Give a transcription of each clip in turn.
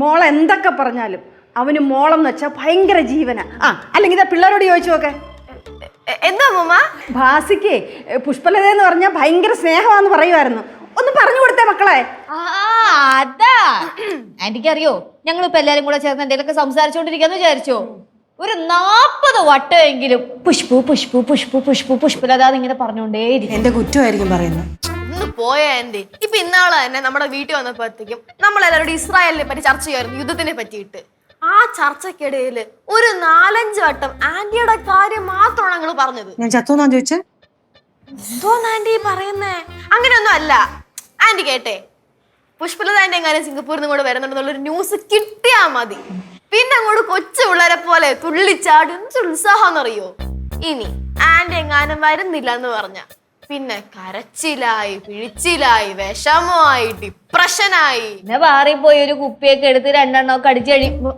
മോൾ എന്തൊക്കെ പറഞ്ഞാലും അവന് മോളം എന്ന് വെച്ചാൽ ഭയങ്കര ജീവന. ആ അല്ലെങ്കിൽ ഇതാ പിള്ളേരോട് ചോദിച്ചു നോക്കെ. എന്താ ഭാസിക്ക് പുഷ്പലത എന്ന് പറഞ്ഞാൽ ഭയങ്കര സ്നേഹമാന്ന് പറയുമായിരുന്നു ഒന്ന് പറഞ്ഞു കൊടുത്തേ മക്കളെ. എനിക്കറിയോ അതാ. ഇപ്പൊ എല്ലാരും കൂടെ ചേർന്ന് എന്തെങ്കിലുമൊക്കെ സംസാരിച്ചോണ്ടിരിക്കാന്ന് വിചാരിച്ചോ? ഒരു നാപ്പത് വട്ടമെങ്കിലും പുഷ്പു പുഷ്പു പുഷ്പു പുഷ്പു പുഷ്പലത ഇങ്ങനെ പറഞ്ഞോണ്ടേയിരിക്കും എന്റെ കുറ്റമായിരിക്കും പറയുന്നത്. ഒന്ന് പോയ എന്റെ ഇപ്പൊ ഇന്നാൾ തന്നെ നമ്മുടെ വീട്ടിൽ വന്നപ്പോഴത്തേക്കും നമ്മൾ എല്ലാവരോടും ഇസ്രായേലിനെ പറ്റി ചർച്ച ചെയ്യായിരുന്നു യുദ്ധത്തിനെ പറ്റിയിട്ട്. ആ ചർച്ചക്കിടയിൽ ഒരു നാലഞ്ച് വട്ടം ആന്റിയുടെ കാര്യം മാത്രമാണ് ഞങ്ങൾ പറഞ്ഞത്. ഞാൻ ചത്തോന്നാ ചോദിച്ചേ? എന്തോന്ന് ആന്റി പറയുന്നേ? അങ്ങനെയൊന്നും അല്ല. ആന്റി കേട്ടെ? പുഷ്പലത ആന്റി എങ്ങാനും സിംഗപ്പൂരിൽ നിന്ന് കൂടെ വരുന്നുണ്ടെന്നുള്ളൊരു ന്യൂസ് കിട്ടിയാ മതി. പിന്നെ അങ്ങോട്ട് കൊച്ചു പിള്ളേരെ പോലെ തുള്ളിച്ചാടി ഉത്സാഹം എന്നറിയോ? ഇനി ആന്റി എങ്ങാനും വരുന്നില്ല എന്ന് പറഞ്ഞ. പിന്നെ കരച്ചിലായി പിഴിച്ചിലായി വിഷമമായി ഡിപ്രഷനായി പിന്നെ പാറിപ്പോയി ഒരു കുപ്പിയൊക്കെ എടുത്ത് രണ്ടെണ്ണമൊക്കെ അടിച്ച് കഴിയുമ്പോ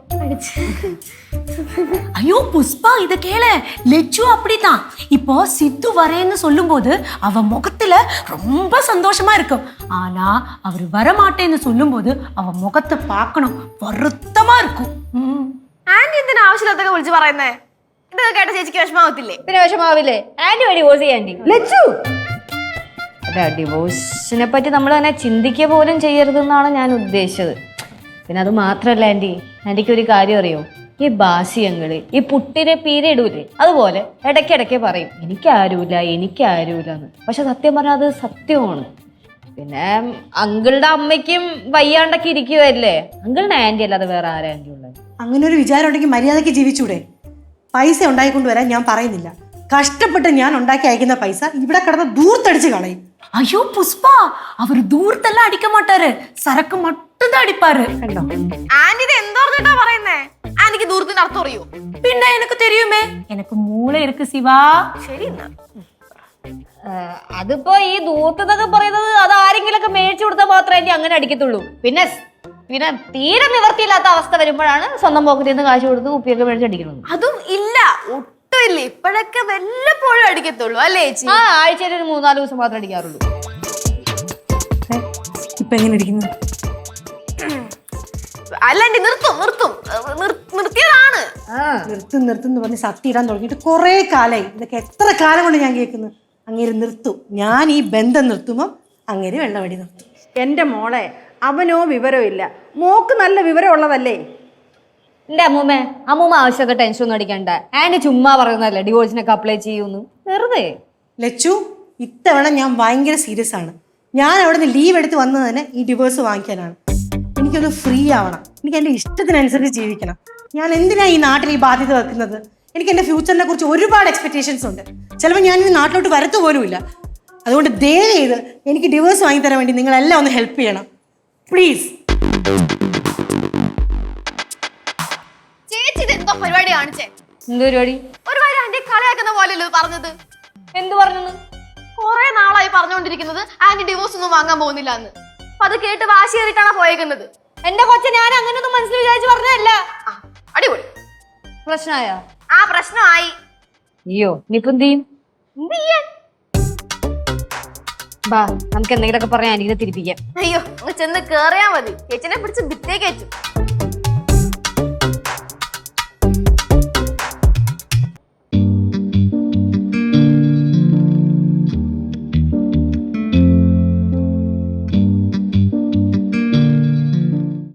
ஐயோ புஷ்பா இத கேள லெச்சு அப்படிதான் இப்போ சித்து வரேன்னு சொல்லும்போது அவ முகத்துல ரொம்ப சந்தோஷமா இருக்கும் ஆனா அவர் வரமாட்டேன்னு சொல்லும்போது அவ முகத்தை பார்க்கணும் வருத்தமா இருக்கும் ம். ആന്റി എന്തിനാ ആവശ്യമില്ലാത്തൊക്കെ വിളിച്ച് പറയുന്നേ ഇതൊക്കെ കേട്ട ചേച്ചിക്ക് വിഷമാവത്തില്ലേ പിന്നെ വിഷമാവില്ലേ ആന്റി വഴി ഡിവോഴ്സ് ചെയ്യാൻറ്റി ലച്ചു അല്ല ഡിവോഴ്സിനെ പറ്റി നമ്മൾ തന്നെ ചിന്തിക്കുക പോലും ചെയ്യരുതെന്നാണ് ഞാൻ ഉദ്ദേശിച്ചത്. പിന്നെ അത് മാത്രമല്ല ആന്റി ആന്റിക്ക് ഒരു കാര്യം അറിയോ? ഈ ബാസിയങ്ങൾ ഈ പുട്ടിനെ പീരിയിടൂലേ അതുപോലെ ഇടയ്ക്കിടയ്ക്ക് പറയും എനിക്കാരുമില്ല എനിക്കാരുമില്ല എന്ന്. പക്ഷെ സത്യം പറഞ്ഞാൽ അത് സത്യമാണ്. പിന്നെ അങ്കിളുടെ അമ്മയ്ക്കും വയ്യാണ്ടൊക്കെ ഇരിക്കുവല്ലേ? അങ്കിളിന്റെ ആന്റി അല്ലാതെ വേറെ ആരാ ആന്റി ഉള്ളത്? അങ്ങനെ ഒരു വിചാരം ഉണ്ടെങ്കിൽ മര്യാദയ്ക്ക് ജീവിച്ചൂടെ? പൈസ ഉണ്ടായിക്കൊണ്ട് വരാൻ ഞാൻ പറയുന്നില്ല. കഷ്ടപ്പെട്ട് ഞാൻ ഉണ്ടാക്കി അയക്കുന്ന പൈസ ഇവിടെ കിടന്ന് ദൂർത്തടിച്ച് കളയും. ஐயோ புஷ்பா அவர் தூரத்தெல்லாம் அடிக்க மாட்டாரு சரக்கு மட்டும்தான் அடிப்பாரு കണ്ടോ ആന്റി ഇത് എന്തോ പറഞ്ഞിട്ടാ പറയുന്നേ ആന്റിക്ക് ദൂരത്തിന്റെ അർത്ഥം അറിയോ பின்ன எனக்கு தெரியுமே எனக்கு மூளை இருக்கு சிவா ശരി എന്നാ ആഹ് അതിപ്പോ ഈ ദൂത്തതൊക്കെ പറയുന്നത് അത് ആരെങ്കിലൊക്കെ മേടിച്ചു കൊടുത്താൽ മാത്രമേ ആൻറ്റി അങ്ങനെ അടിക്കത്തുള്ളൂ പിന്നെ സ്- പിന്നെ തീരെ നിവർത്തിയില്ലാത്ത അവസ്ഥ വരുമ്പോഴാണ് സ്വന്തം പോക്കറ്റിൽ നിന്ന് കാശ് കൊടുത്ത് കുപ്പിയൊക്കെ മേടിച്ച് അടിക്കുന്നത് അതും ഇല്ല ഇപ്പോഴൊക്കെ വല്ലപ്പോഴും അടിക്കത്തുള്ളൂ അല്ലേ ചേച്ചി? ആ ആഴ്ചയിൽ ഒരു മൂന്നാൽ ദിവസം മാത്രം അടിക്കാറുള്ളൂ. ഇപ്പൊ എങ്ങനെ ഇരിക്കുന്നു? അല്ലാണ്ടി നിർത്തും നിർത്തും. നിർ- നിർത്തിയതാണ്. നിർത്തും നിർത്തും എന്ന് പറഞ്ഞ് സത്യം ഇടാൻ തുടങ്ങിയിട്ട് കുറേ കാലായി. ഇതൊക്കെ എത്ര കാലം കൊണ്ട് ഞാൻ കേൾക്കുന്നു? അങ്ങേര് നിർത്തും. ഞാൻ ഈ ബന്ധം നിർത്തുമ്പോൾ അങ്ങേര് വെള്ളവടി നിർത്തും. എന്റെ മോളെ അവനോ വിവരമില്ല. ഇല്ല മോക്ക് നല്ല വിവരമുള്ളതല്ലേ? എന്റെ അമ്മൂമ്മ അമ്മൂമ്മ ആവശ്യമൊക്കെ ടെൻഷൻ ഒന്നും അടിക്കണ്ട. ആൻഡ് ചുമ്മാ പറയുന്നതല്ലേ ഡിവോഴ്സിനൊക്കെ അപ്ലൈ ചെയ്യൂന്ന്. വെറുതെ. ലച്ചു ഇത്തവണ ഞാൻ ഭയങ്കര സീരിയസ് ആണ്. ഞാൻ അവിടെ നിന്ന് ലീവ് എടുത്ത് വന്നത് തന്നെ ഈ ഡിവോഴ്സ് വാങ്ങിക്കാനാണ്. എനിക്കൊന്ന് ഫ്രീ ആവണം. എനിക്ക് എന്റെ ഇഷ്ടത്തിനനുസരിച്ച് ജീവിക്കണം. ഞാൻ എന്തിനാ ഈ നാട്ടിൽ ഈ ബാധ്യത വെക്കുന്നത്? എനിക്ക് എന്റെ ഫ്യൂച്ചറിനെ കുറിച്ച് ഒരുപാട് എക്സ്പെക്ടേഷൻസ് ഉണ്ട്. ചിലപ്പോൾ ഞാൻ ഈ നാട്ടിലോട്ട് വരത്തു പോലുമില്ല. അതുകൊണ്ട് ദയവ് ചെയ്ത് എനിക്ക് ഡിവോഴ്സ് വാങ്ങിത്തരാൻ വേണ്ടി നിങ്ങളെല്ലാം ഒന്ന് ഹെൽപ്പ് ചെയ്യണം. പ്ലീസ് എന്ത് പരിപാടി ഒരു കാര്യം ആന്റി കളിയാക്കുന്ന പോലെയല്ലോ ഇത് പറഞ്ഞത്? എന്ത് പറഞ്ഞു കുറെ നാളായി പറഞ്ഞുകൊണ്ടിരിക്കുന്നത് ആന്റി ഡിവോഴ്സ് ഒന്നും വാങ്ങാൻ പോകുന്നില്ല എന്ന് അപ്പൊ അത് കേട്ട് വാശി കയറിയിട്ടാണ് പോയേക്കുന്നത്? എന്റെ കൊച്ച ഞാൻ അങ്ങനെയൊന്നും മനസ്സിൽ വിചാരിച്ച് പറഞ്ഞതല്ല. ആ, അടിപൊളി. പ്രശ്നമായ? ആ പ്രശ്നമായി. അയ്യോ ഇനിയിപ്പോ എന്ത് ചെയ്യും? എന്ത് ചെയ്യാൻ? ബാ നമുക്ക് എന്തെങ്കിലുമൊക്കെ എനിക്കിനെ തിരിപ്പിക്കാം. അയ്യോ അങ്ങ് ചെന്ന് കേറിയാ മതി. ചേച്ചിനെ പിടിച്ച് ഭിത്തേ കയറ്റും.